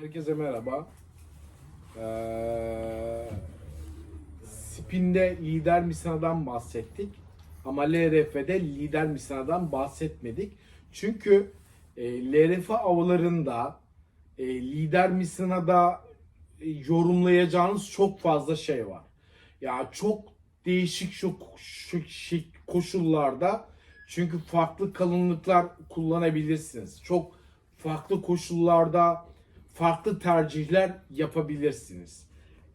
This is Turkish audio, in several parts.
Herkese merhaba. Ee, Spin'de lider misinadan bahsettik. Ama LRF'de lider misinadan bahsetmedik. Çünkü e, LRF avlarında e, lider misinada e, yorumlayacağınız çok fazla şey var. Ya çok değişik şu, şu şey- koşullarda çünkü farklı kalınlıklar kullanabilirsiniz. Çok farklı koşullarda farklı tercihler yapabilirsiniz.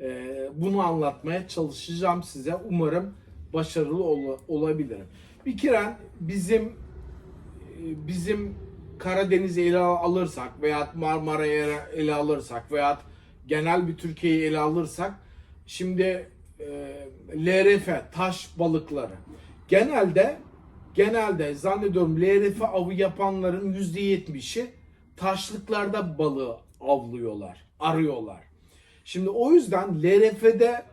Ee, bunu anlatmaya çalışacağım size. Umarım başarılı ol- olabilirim. Bir kere bizim e, bizim Karadeniz'i ele alırsak veya Marmara'yı ele alırsak veya genel bir Türkiye'yi ele alırsak şimdi e, LRF taş balıkları genelde genelde zannediyorum LRF avı yapanların %70'i taşlıklarda balığı avlıyorlar, arıyorlar. Şimdi o yüzden LRF'de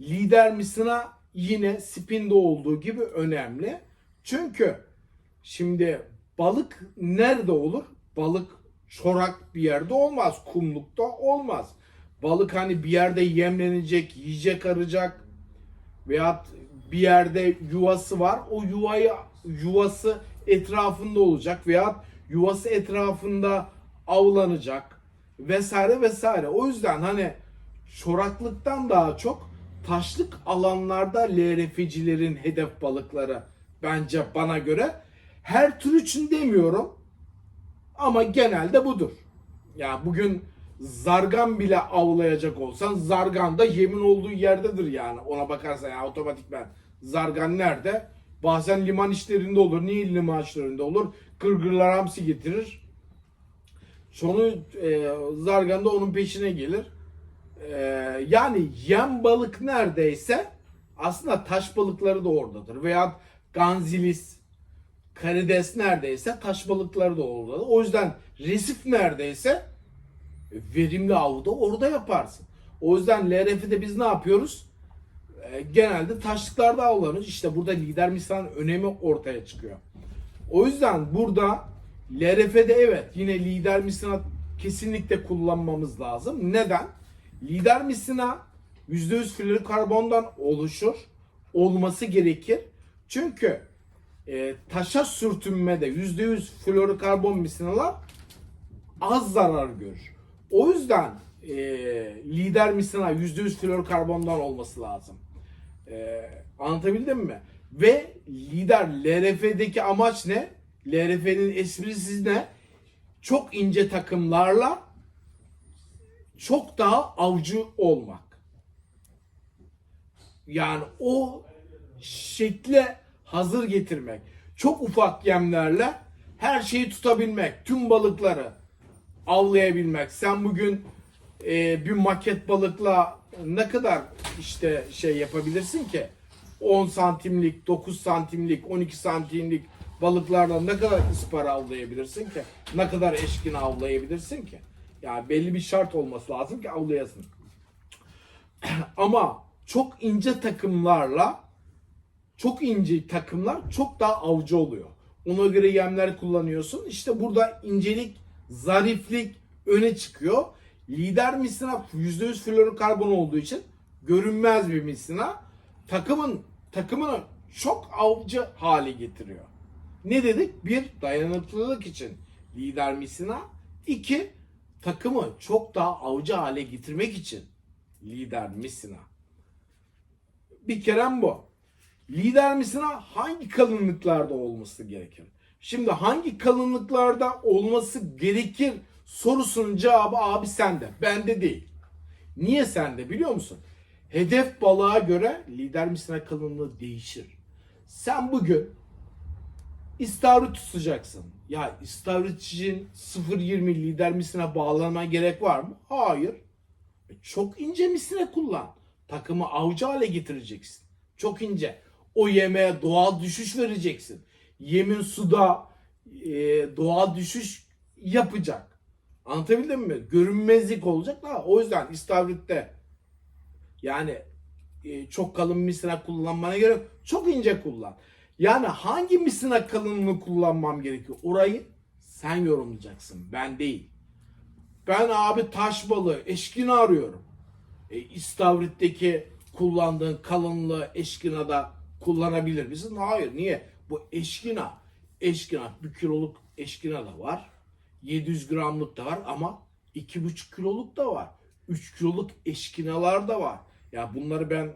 lider misina yine spinde olduğu gibi önemli. Çünkü şimdi balık nerede olur? Balık çorak bir yerde olmaz, kumlukta olmaz. Balık hani bir yerde yemlenecek, yiyecek arayacak veyahut bir yerde yuvası var. O yuvayı yuvası etrafında olacak veyahut yuvası etrafında avlanacak vesaire vesaire. O yüzden hani çoraklıktan daha çok taşlık alanlarda LRF'cilerin hedef balıkları bence bana göre. Her tür için demiyorum ama genelde budur. Ya bugün zargan bile avlayacak olsan zargan da yemin olduğu yerdedir yani. Ona bakarsan ya otomatikman zargan nerede? Bazen liman işlerinde olur. Niye liman işlerinde olur? Kırgırlar hamsi getirir. Sonu e, zargan da onun peşine gelir. E, yani yem balık neredeyse aslında taş balıkları da oradadır. Veya ganzilis, karides neredeyse taş balıkları da oradadır. O yüzden resif neredeyse verimli avı da orada yaparsın. O yüzden LRF'de biz ne yapıyoruz? E, genelde taşlıklarda avlanıyoruz. İşte burada lider misanın önemi ortaya çıkıyor. O yüzden burada LRF'de evet yine lider misina kesinlikle kullanmamız lazım. Neden? Lider misina %100 florokarbondan oluşur. Olması gerekir. Çünkü e, taşa sürtünmede %100 florokarbon misinalar az zarar görür. O yüzden e, lider misina %100 florokarbondan olması lazım. E, anlatabildim mi? Ve lider LRF'deki amaç ne? LRF'nin esprisi ne? Çok ince takımlarla çok daha avcı olmak. Yani o şekle hazır getirmek. Çok ufak yemlerle her şeyi tutabilmek. Tüm balıkları avlayabilmek. Sen bugün e, bir maket balıkla ne kadar işte şey yapabilirsin ki? 10 santimlik, 9 santimlik, 12 santimlik balıklarla ne kadar ıspara avlayabilirsin ki? Ne kadar eşkin avlayabilirsin ki? Yani belli bir şart olması lazım ki avlayasın. Ama çok ince takımlarla çok ince takımlar çok daha avcı oluyor. Ona göre yemler kullanıyorsun. İşte burada incelik, zariflik öne çıkıyor. Lider misina %100 florokarbon olduğu için görünmez bir misina. Takımın takımını çok avcı hale getiriyor. Ne dedik? Bir, dayanıklılık için lider misina. İki, takımı çok daha avcı hale getirmek için lider misina. Bir kerem bu. Lider misina hangi kalınlıklarda olması gerekir? Şimdi hangi kalınlıklarda olması gerekir sorusunun cevabı abi sende. Bende değil. Niye sende biliyor musun? Hedef balığa göre lider misina kalınlığı değişir. Sen bugün istavrit tutacaksın. Ya istavrit için 0.20 lider misine bağlama gerek var mı? Hayır. E, Çok ince misine kullan. Takımı avcı hale getireceksin. Çok ince. O yemeğe doğal düşüş vereceksin. Yemin suda e, doğal düşüş yapacak. Anlatabildim mi? Görünmezlik olacak da o yüzden istavritte yani e, çok kalın misina kullanmana gerek. Çok ince kullan. Yani hangi misina kalınlığını kullanmam gerekiyor? Orayı sen yorumlayacaksın. Ben değil. Ben abi taş balığı, eşkina arıyorum. E, İstavrit'teki kullandığın kalınlığı eşkinada kullanabilir misin? Hayır. Niye? Bu eşkina. Eşkina. Bir kiloluk eşkina da var. 700 gramlık da var ama 2,5 kiloluk da var. 3 kiloluk eşkinalar da var. Ya bunları ben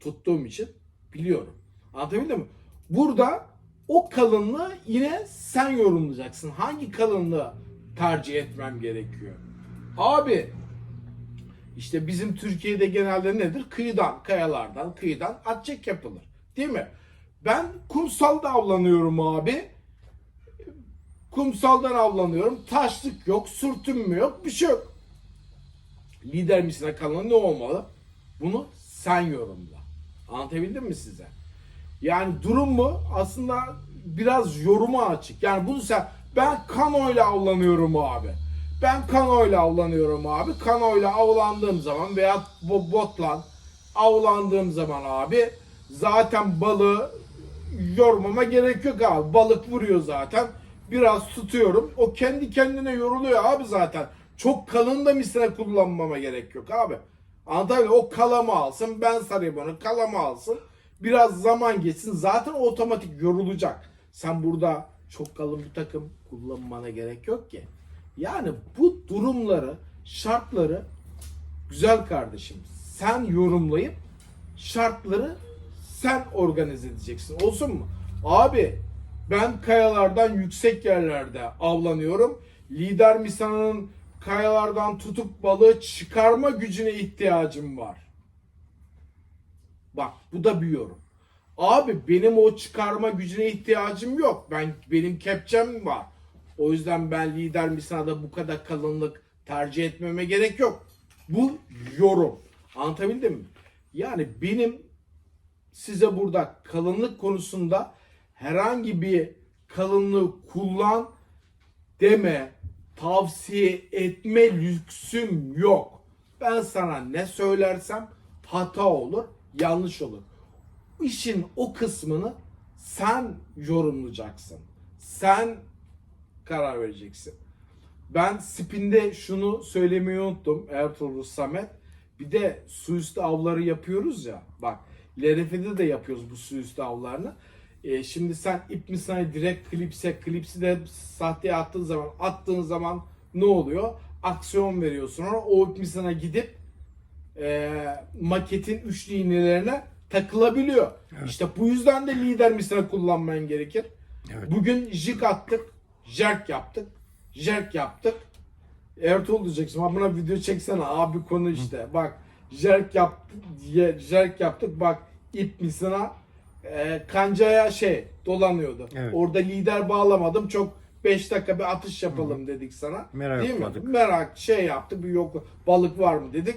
tuttuğum için biliyorum. Anlatabildim mi? Burada o kalınlığı yine sen yorumlayacaksın. Hangi kalınlığı tercih etmem gerekiyor? Abi işte bizim Türkiye'de genelde nedir? Kıyıdan, kayalardan, kıyıdan atçek yapılır. Değil mi? Ben kumsalda avlanıyorum abi. Kumsaldan avlanıyorum. Taşlık yok, sürtünme yok, bir şey yok. Lider misine kalan ne olmalı? Bunu sen yorumla. Anlatabildim mi size? Yani durum mu? Aslında biraz yoruma açık. Yani bunu sen ben kanoyla avlanıyorum abi. Ben kanoyla avlanıyorum abi. Kanoyla avlandığım zaman veya bu botla avlandığım zaman abi zaten balığı yormama gerek yok abi. Balık vuruyor zaten. Biraz tutuyorum. O kendi kendine yoruluyor abi zaten. Çok kalın da misine kullanmama gerek yok abi. Muyum? O kalama alsın. Ben sarayım onu. Kalama alsın. Biraz zaman geçsin. Zaten otomatik yorulacak. Sen burada çok kalın bir takım kullanmana gerek yok ki. Yani bu durumları, şartları güzel kardeşim sen yorumlayıp şartları sen organize edeceksin. Olsun mu? Abi ben kayalardan yüksek yerlerde avlanıyorum. Lider misanın kayalardan tutup balığı çıkarma gücüne ihtiyacım var. Bak bu da bir yorum. Abi benim o çıkarma gücüne ihtiyacım yok. Ben benim kepçem var. O yüzden ben lider misanada bu kadar kalınlık tercih etmeme gerek yok. Bu yorum. Anlatabildim mi? Yani benim size burada kalınlık konusunda herhangi bir kalınlığı kullan deme, tavsiye etme lüksüm yok. Ben sana ne söylersem hata olur, yanlış olur. İşin o kısmını sen yorumlayacaksın. Sen karar vereceksin. Ben spinde şunu söylemeyi unuttum Ertuğrul Samet. Bir de su üstü avları yapıyoruz ya. Bak LRF'de de yapıyoruz bu su üstü avlarını. E, şimdi sen ip misali direkt klipse, klipsi de sahteye attığın zaman, attığın zaman ne oluyor? Aksiyon veriyorsun ona. O ip misana gidip e, maketin üçlü iğnelerine takılabiliyor. İşte bu yüzden de lider misina kullanman gerekir. Evet. Bugün jig attık, jerk yaptık, jerk yaptık. Ertuğrul diyeceksin. Ha buna video çeksene abi konu işte. Bak jerk yaptık, jerk yaptık. Bak ip misina e, kancaya şey dolanıyordu. Evet. Orada lider bağlamadım. Çok 5 dakika bir atış yapalım dedik sana. Merak Değil mi? yokladık. Merak şey yaptık. Bir yok balık var mı dedik.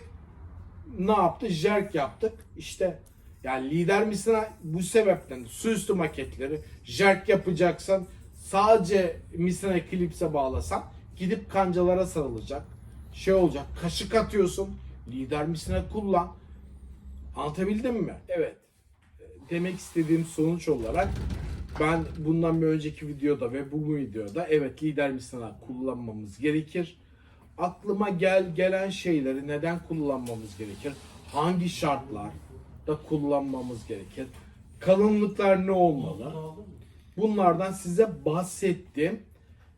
Ne yaptı? Jerk yaptık. İşte yani lider misina bu sebepten su üstü maketleri jerk yapacaksan sadece misina klipse bağlasan gidip kancalara sarılacak. Şey olacak. Kaşık atıyorsun. Lider misina kullan. Anlatabildim mi? Evet. Demek istediğim sonuç olarak ben bundan bir önceki videoda ve bu videoda evet lider misina kullanmamız gerekir. Aklıma gel gelen şeyleri neden kullanmamız gerekir? Hangi şartlarda kullanmamız gerekir? Kalınlıklar ne olmalı? Bunlardan size bahsettim.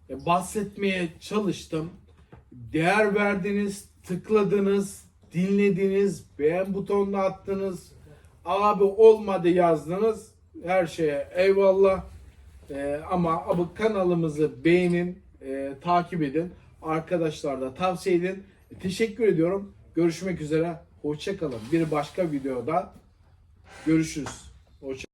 E, Bahsetmeye çalıştım. Değer verdiniz, tıkladınız, dinlediniz, beğen butonuna attınız. Abi olmadı yazdınız. Her şeye eyvallah. E, ama abi kanalımızı beğenin, e, takip edin. Arkadaşlar da tavsiye edin. Teşekkür ediyorum. Görüşmek üzere. Hoşçakalın. Bir başka videoda görüşürüz. Hoşça